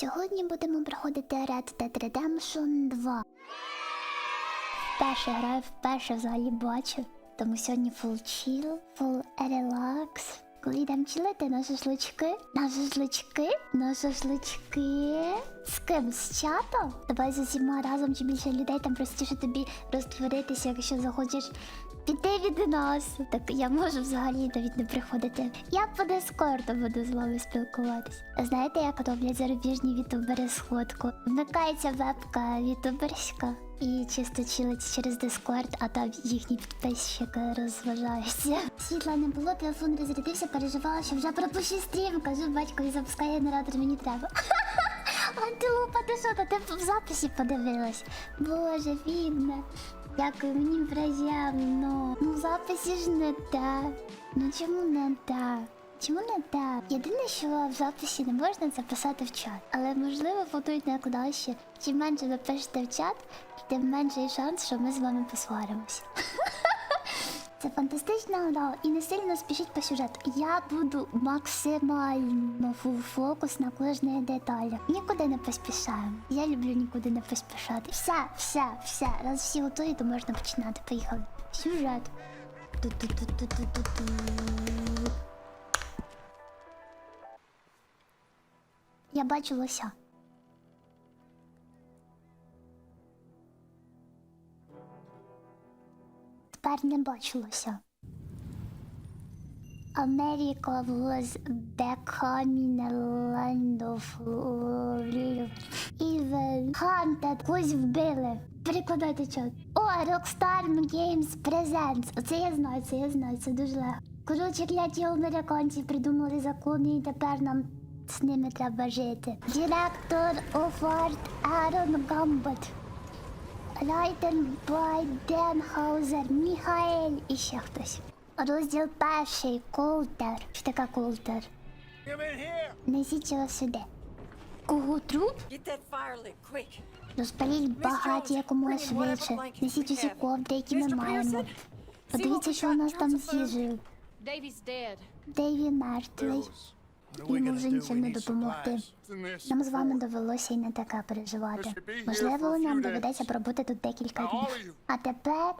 Сьогодні будемо проходити Red Dead Redemption 2. Вперше граю, вперше взагалі бачу. Тому сьогодні full chill, full relax. Коли йдемо чилити на шашлички, на шашлички, на шашлички. З ким? З чатом? Давай з усіма разом чи більше людей, там простіше тобі розтворитися, якщо захочеш піти від нас. Так я можу взагалі навіть не приходити. Я по дискорду буду з вами спілкуватись. Знаєте, як роблять зарубіжні ютубери сходку? Вмикається вебка ютуберська і чисто чилить через дискорд, а там їхні підписчики розважаються. Світла не було, телефон розрядився, переживала, що вже пропущу стрім. Кажу батькові, запускай генератор, мені треба. Антилопа, ти що, ти в записі подивилась? Боже, бідне. Дякую, мені приємно. Ну, в записі ж не те. Ну чому не те? Чому не те? Єдине, що в записі не можна записати в чат. Але можливо будуть найкраще. Чим менше ви в чат, тим менший шанс, що ми з вами посваримося. Це фантастична гра і не сильно спішіть по сюжету. Я буду максимально фокус на кожній деталі. Нікуди не поспішаємо. Я люблю нікуди не поспішати. Все, все, все. Раз всі готові, то можна починати. Поїхали. Сюжет. Я бачу лося. Тепер не бачу лося. America was becoming a land of evil. Hunted. Когось вбили. Перекладайте чат. О, Rockstar Games Presents. Оце я знаю, це я знаю, це дуже легко. Коротше, кляті американці придумали закони і тепер нам з ними треба жити. Директор Art Aaron Gambit. Райтен Бай Денхаузер, Міхаель і ще хтось. Розділ перший. Колтер. Що таке колтер? Come in here! Несіть його сюди. Кого труп? Розпаліть багаті якомога швидше. Несіть усі ковдри, які ми маємо. Подивіться, що у нас там з їжею. Дейві мертвий. Йому вже нічим не допомогти. Нам з вами довелося і не таке переживати. Можливо, нам доведеться пробути тут декілька днів. А тепер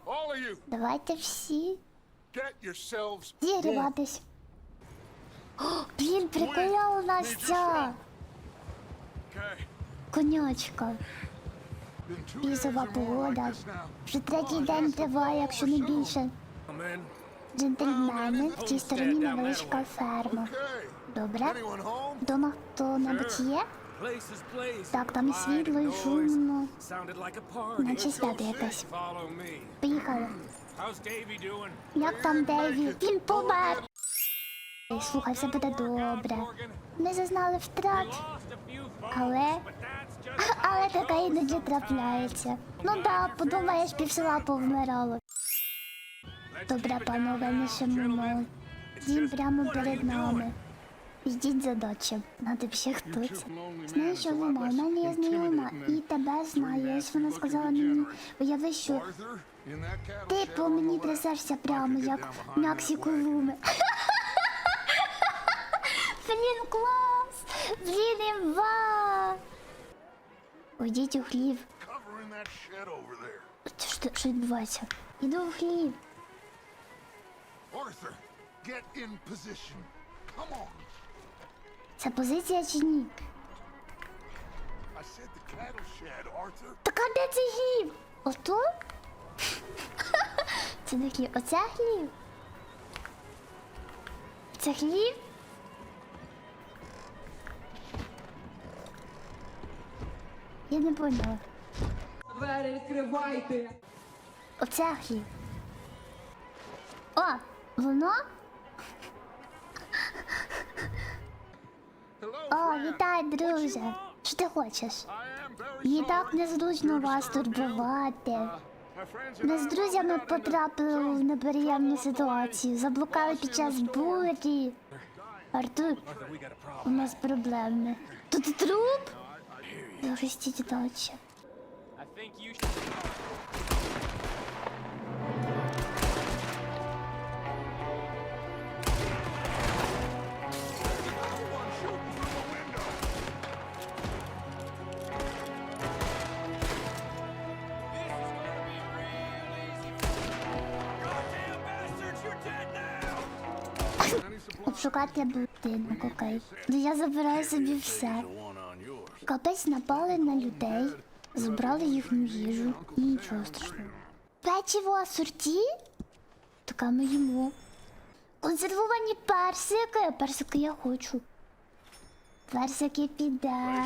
давайте всі зігріватись. Блін, прикольна у нас ця конячка. Like погода. Вже третій день триває, якщо не більше. Джентльмени, в цій стороні невеличка ферма. Добре? Дома хто-небудь є? Так, там і світло, і шумно. Наче свято якесь. Поїхали. Doing? Як там Деві? Він помер. Слухай, все буде добре. Ми зазнали втрат, але. Але така іноді трапляється. Ну да, подумаєш, півсела повмирало. Добре, панове, не шумимо. Дім прямо перед нами. Йдіть за дочим. Надо ще хтось. Знаєш, що вона? У мене є знайома. І тебе знає. Ось вона сказала мені, уяви, що ти по мені трясешся прямо, як leg. Колуми. Блін, клас! Блін, імба! Уйдіть у хлів. Що відбувається? Іду в хлів. Arthur, get in position. Come on. Це позиція чи ні? Так а де цей хлів? Ото? Це не хлів. Оце хлів? Це хлів? Я не поняла. Двері відкривайте. Оце хліб. О, воно? О, вітай, друже. Що ти хочеш? Sorry. так незручно вас турбувати. My Ми з друзями потрапили в неприємну ситуацію. Заблукали під час бурі. Артур, у нас проблеми. Тут труп? Захистіть дочі. Обшукати будинок, окей. Я забираю собі все. Капець напали на людей, забрали їхню їжу. Нічого страшного. Печиво асорті? Така ми їмо. Консервовані персики. Персики я хочу. Персики піде.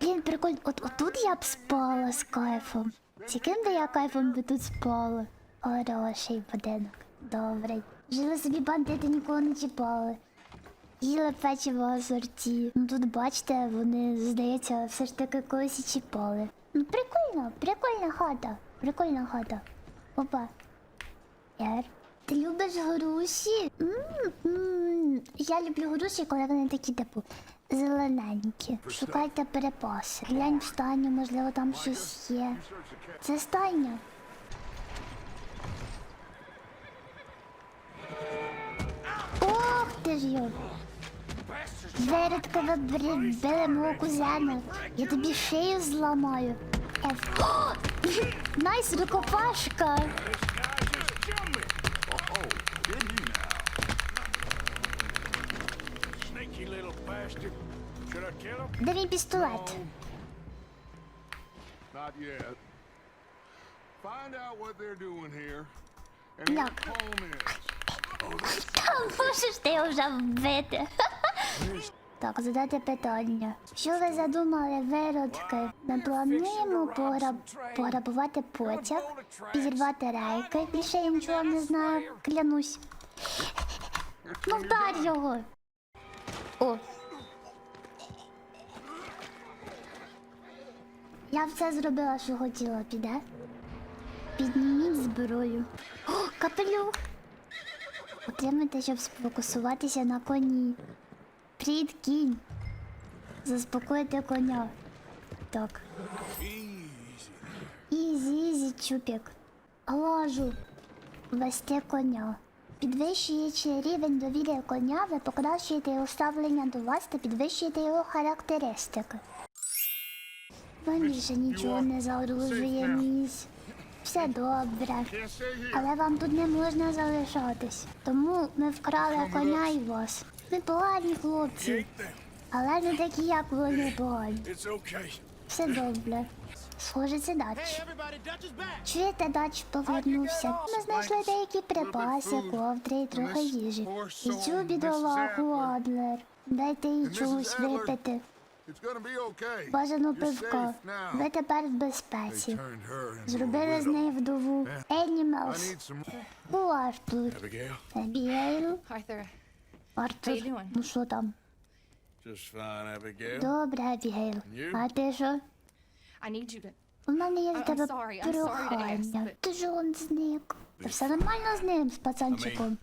Блін, прикольно. От отут я б спала з кайфом. З яким би я кайфом би тут спала? Хороший будинок. Добрий. Жили собі бандити, нікого не чіпали. Їли печиво асорті. Ну тут бачите, вони, здається, все ж таки когось і чіпали. Ну прикольно, прикольна хата. Прикольна хата. Опа. Яр. Ти любиш груші? Я люблю груші, коли вони такі типу зелененькі. Шукайте перепаси. Глянь в стайню, можливо, там щось є. Це стайня. Йо. Виродка мого кузена. Я тобі шию зламаю. Еф. О! Найс рукопашка. Де мій пістолет? Not Та можеш ти його вже вбити. Так, задати питання. Що ви задумали, виродки? Ми плануємо пограб... пограбувати потяг, підірвати рейки. Більше я нічого не знаю, клянусь. Ну вдар його. О. Я все зробила, що хотіла, піде. Підніміть зброю. О, капелюх! Отримайте, щоб сфокусуватися на коні. Привіт, кінь. Заспокойте коня. Так. Ізі, ізі, чупік. Лажу. Вести коня. Підвищуючи рівень довір'я коня, ви покращуєте його ставлення до вас та підвищуєте його характеристики. Вам більше нічого не загрожує місь. Все добре. Але вам тут не можна залишатись. Тому ми вкрали коня і вас. Ми погані хлопці, але не такі, як вони погані. Все добре. Схоже, це дач. Чуєте, дач повернувся. Ми знайшли деякі припаси, ковдри і трохи їжі. І цю бідолаху Адлер. Дайте їй чогось випити. It's gonna be okay. Бажано You're пивко. Ви тепер в безпеці. Зробили з неї вдову. I Енімалс. need. У Артур. Arthur, Артур. Ну що там? Just fine, Abigail. Добре, Абігейл. А ти що? I need you to. У мене є I'm до тебе sorry, I'm sorry to ask, прохання. Ти ж он зник. Та все нормально з ним, з пацанчиком.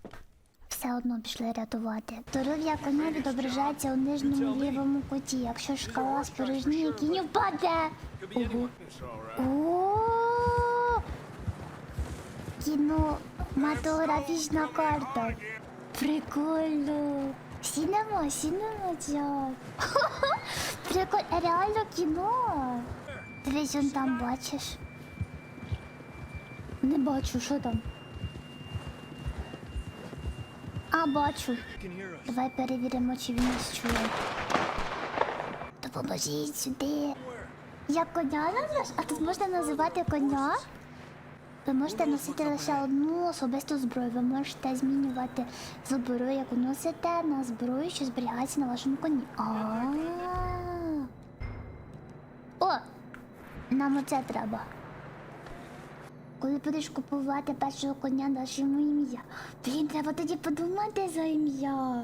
Все одно пішли рятувати. Здоров'я коня відображається у нижньому лівому куті. Якщо шкала спорожніє, кінь упаде. Ого. О! Карта. Прикольно. Сінема, сінема чат. Прикольно, реально кіно. Дивись, он там бачиш. Не бачу, що там. А, бачу. Давай перевіримо, чи він нас чує. Допоможіть сюди. Я коня називаєш? А тут можна називати коня? Ви можете носити лише одну особисту зброю. Ви можете змінювати зброю, яку носите, на зброю, що зберігається на вашому коні. А. О! Нам оце треба. Коли будеш купувати першого коня, даш йому ім'я. Блін, треба тоді подумати за ім'я.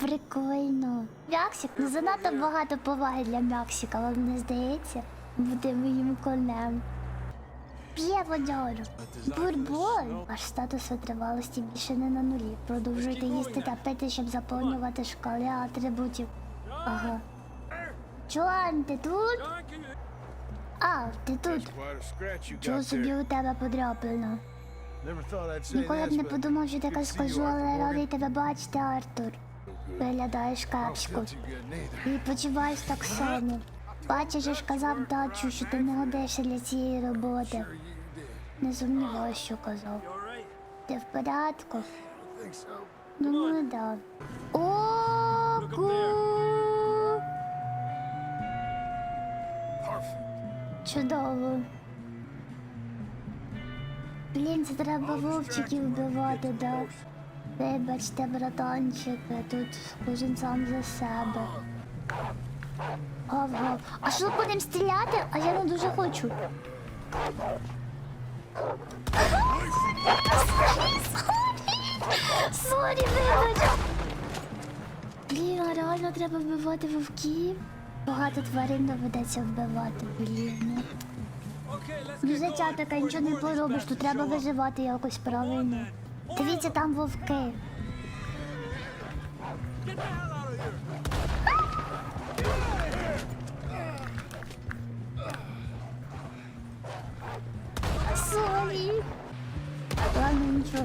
Прикольно. Мяксик, ну занадто багато поваги для Мяксика, вам не здається? Буде моїм конем. П'є водяру. Бурбон. Ваш статус витривалості більше не на нулі. Продовжуйте їсти та пити, щоб заповнювати шкали атрибутів. Ага. Чуан, ти тут? А, ти тут. Чого собі у тебе say Ніколи б не подумав, що така скажу, але радий тебе бачити, Артур. Виглядаєш кепсько. І почуваєш так само. Бачиш, я ж казав дачу, що ти не годишся для цієї роботи. Не сумніваюся, що казав. Ти в порядку? Think so. Думаю, да. О, Look Чудово. Блін, це треба вовчиків вбивати, да. Вибачте, братанчики, тут кожен сам за себе. Гав-гав. А що будемо стріляти? А я не дуже хочу. Сорі, вибач. Блін, а реально треба вбивати вовків. Багато тварин доведеться вбивати, блін. Ну, going нічого не поробиш, тут треба виживати якось правильно. Дивіться, там вовки. Сорі. Ладно, нічого.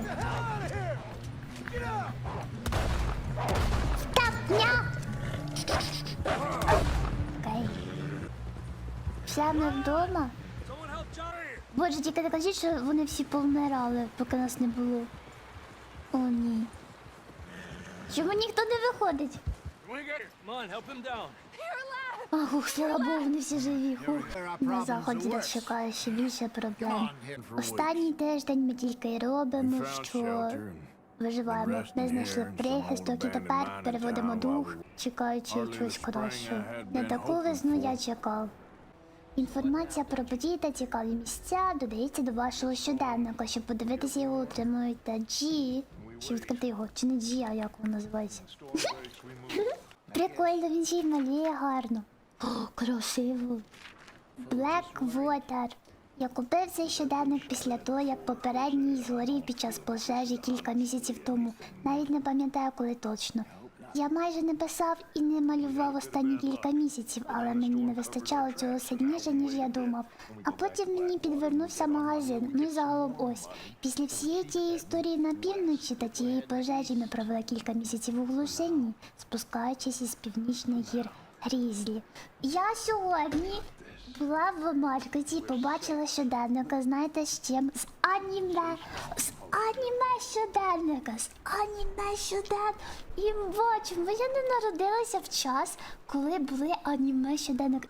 Так, ня! Окей. Все ми вдома. Боже, тільки не кажіть, що вони всі повмирали, поки нас не було. О, ні. Чому ніхто не виходить? Can we get Come on, help him down. А, хух, слава Богу, вони всі живі. На заході нас чекає ще більше проблем. Останній тиждень ми тільки й робимо, що виживаємо. Ми знайшли прихисток і тепер переводимо дух, чекаючи чогось кращого. На таку весну я чекав. Інформація про події та цікаві місця додається до вашого щоденника, щоб подивитися його отримуєте G. Чи відкрити його, чи не G, а як воно називається? Прикольно, він ще й малює гарно. О, красиво. Blackwater. Я купив цей щоденник після того, як попередній згорів під час пожежі кілька місяців тому. Навіть не пам'ятаю, коли точно. Я майже не писав і не малював останні кілька місяців, але мені не вистачало цього сильніше, ніж я думав. А потім мені підвернувся магазин. Ну і загалом ось. Після всієї тієї історії на півночі та тієї пожежі ми провели кілька місяців у глушині, спускаючись із північних гір Грізлі. Я сьогодні була в маркеті, побачила щоденника, знаєте з чим? З аніме. З аніме щоденника, з аніме щоденника. І бачу, бо я не народилася в час, коли були аніме щоденники.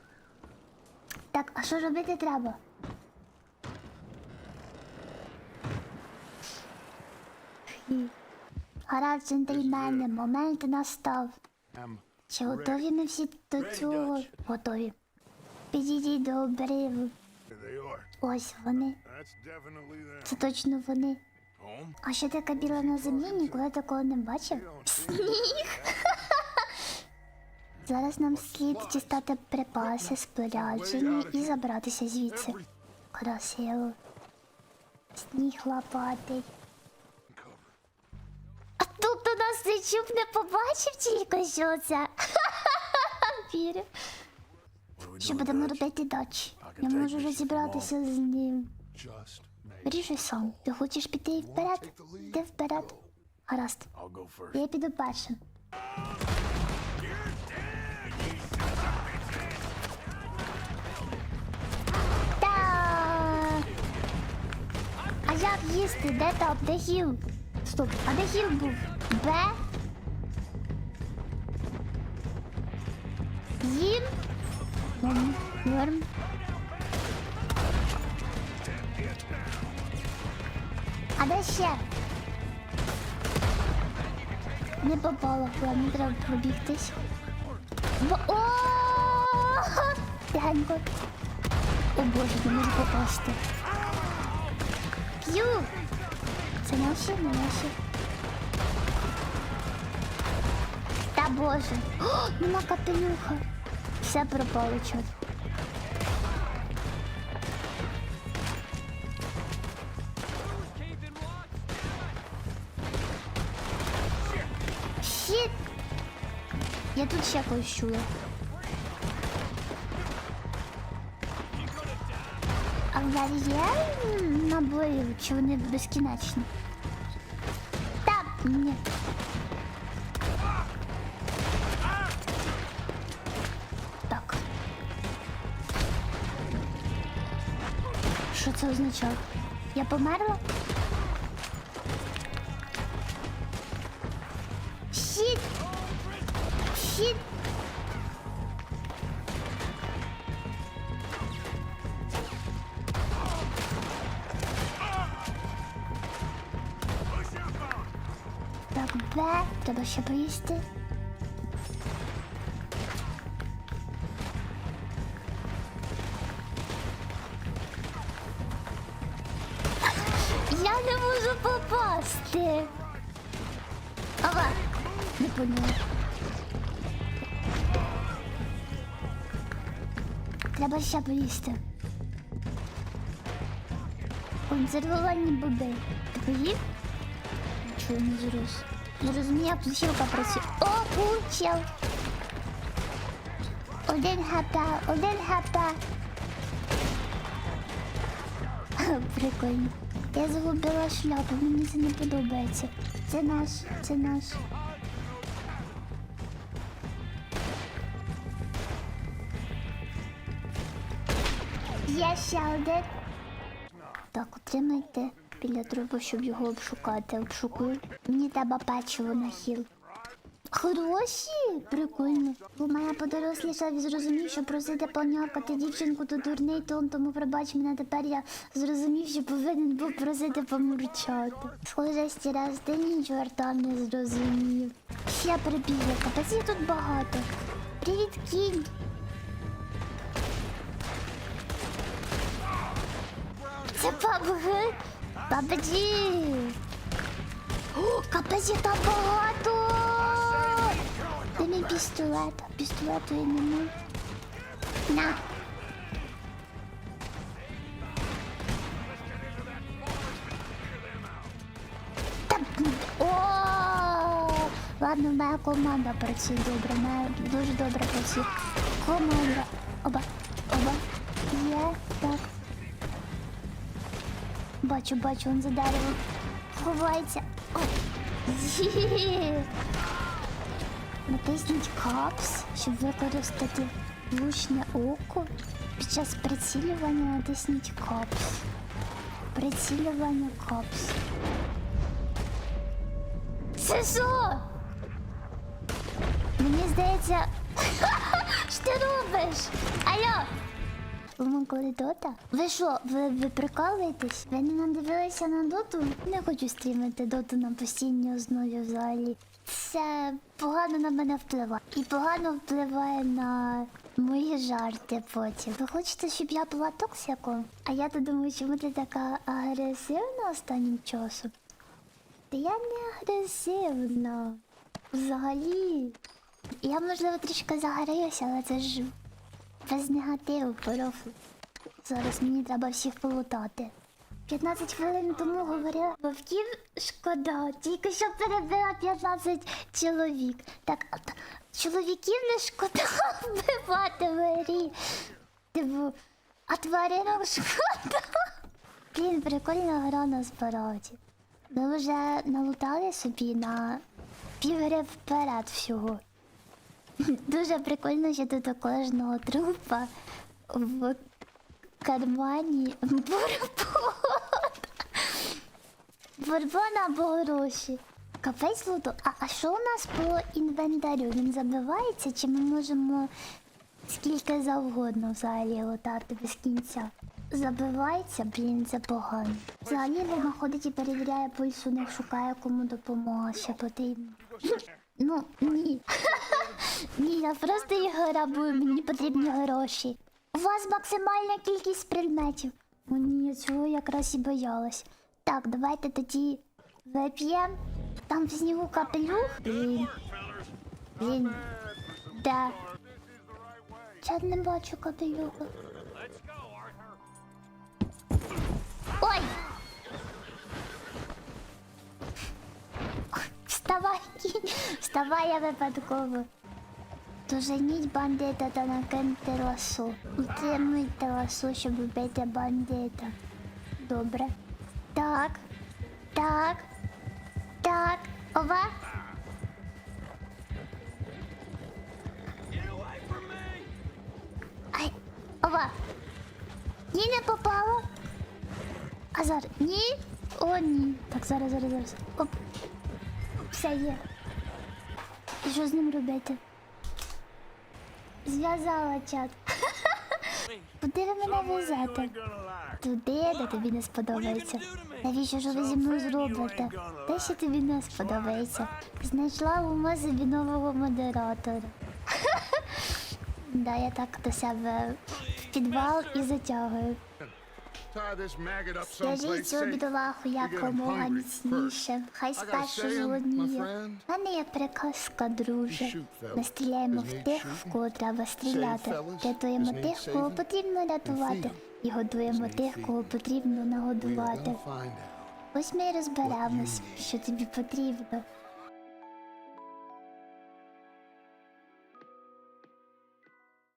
Так, а що робити треба? Гаразд, джентльмени, момент настав. Чи готові ми всі до цього? Готові. Підійдіть до обриву. Ось вони. Це точно вони. А що таке біле на землі? Ніколи такого не бачив. Сніг. Зараз нам слід дістати припаси, спорядження і забратися звідси. Красиво. Сніг лопатий. А тобто нас цей не побачив тільки що це. Вірю. Що будемо робити далі? Я можу розібратися з ним. Вирішуй сам. Ти хочеш піти вперед? Йди вперед. Гаразд. Я піду першим. Та. А як їсти? Де топ? Де хіл? Стоп, а де хіл був? Б? Їм? Норм. Норм. Ще? Не попало, ладно, треба пробігтись. О! Тихенько. О боже, не можу попасти. П'ю! Це наші, не наші. Та боже. О, нема капелюха. Все пропало чот. Тут ще когось чула. А взагалі є м, набої, чи вони безкінечні? Так, ні. Так. Що це означає? Я померла? Щит. Так, Б, треба ще поїсти. Треба ще поїсти. Консервовані боби. Ти поїв? Нічого не зрос. Не розумію, як площівка працює. О, получив! Один хп, один хп. Прикольно. Я загубила шляпу, мені це не подобається. Це наш, це наш. Ще. Так, утримайте біля трупу, щоб його обшукати. Обшукую. Мені треба печиво на хіл. Хороші, прикольно. Бо мене подорослішав і зрозумів, що просити понякати дівчинку то дурний тон, тому пробач мене тепер я зрозумів, що повинен був просити помурчати. Схоже, стіраз, ти нічого там не зрозумів. Ще прибігли, капець тут багато. Привіт, кінь. Це пабги. Пабджі. О, капець їх там багато. Де мій пістолет? Пістолету я не маю. На. Ладно, моя команда працює добре, моя дуже добре працює. Команда. Оба, оба. Є, так. Бачу, бачу, він за деревом. Ховається. Натисніть капс, щоб використати влучне око. Під час прицілювання натисніть капс. Прицілювання капс. Це що? Мені здається. Що ти робиш? Алло! Коли дота? Ви що, ви, ви прикалуєтесь? Ви не надивилися на доту? Не хочу стрімити доту на постійній основі взагалі. Це погано на мене впливає. І погано впливає на мої жарти потім. Ви хочете, щоб я була токсиком? А я то думаю, чому ти така агресивна останнім часом? Та я не агресивна. Взагалі. Я, можливо, трішки загорюся, але це ж без негативу, порофлу. Зараз мені треба всіх полутати. 15 хвилин тому говорила вовків шкода, тільки що перебила 15 чоловік. Так, а т- чоловіків не шкода вбивати в грі. Типу, а тваринок шкода. Блін, прикольна гра насправді. Ми вже налутали собі на півгри вперед всього. Дуже прикольно, що тут у кожного трупа в кармані бурбон. Бурбон або гроші. Капець луту. А, а що у нас по інвентарю? Він забивається чи ми можемо скільки завгодно взагалі лутати без кінця? Забивається, блін, це погано. Взагалі вона ходить і перевіряє пульс у них, шукає кому допомога ще потрібно. Ну, ні. Ні, я просто їх грабую, мені потрібні гроші. У вас максимальна кількість предметів. О, ні, цього якраз і боялась. Так, давайте тоді вип'ємо. Там в снігу капелюх. Блін. Блін. Да. Я не бачу капелюха. Вставай! Вставай, я випадково. Доженіть бандита та накиньте ласо. Утримуйте ласо, щоб вбити бандита. Добре. Так. Так. Так. Ова. Ай. Ова. Ні, не попало. А зараз. Ні. О, ні. Так, зараз, зараз, зараз. Оп. Все є. І що з ним робити? Зв'язала чат. Куди ви мене везете? Туди, де тобі не сподобається. Навіщо ж ви зі мною зробите? Те, що тобі не сподобається. Знайшла у собі нового модератора. Да, я так до себе в підвал і затягую. Скажіть цю бідолаху якомога міцніше. Хай спершу зголодніє. У мене є приказка, друже. Ми стріляємо в тих, в кого треба стріляти. Рятуємо тих, кого потрібно рятувати. І годуємо тих, кого потрібно нагодувати. Ось ми і розберемось, що тобі потрібно.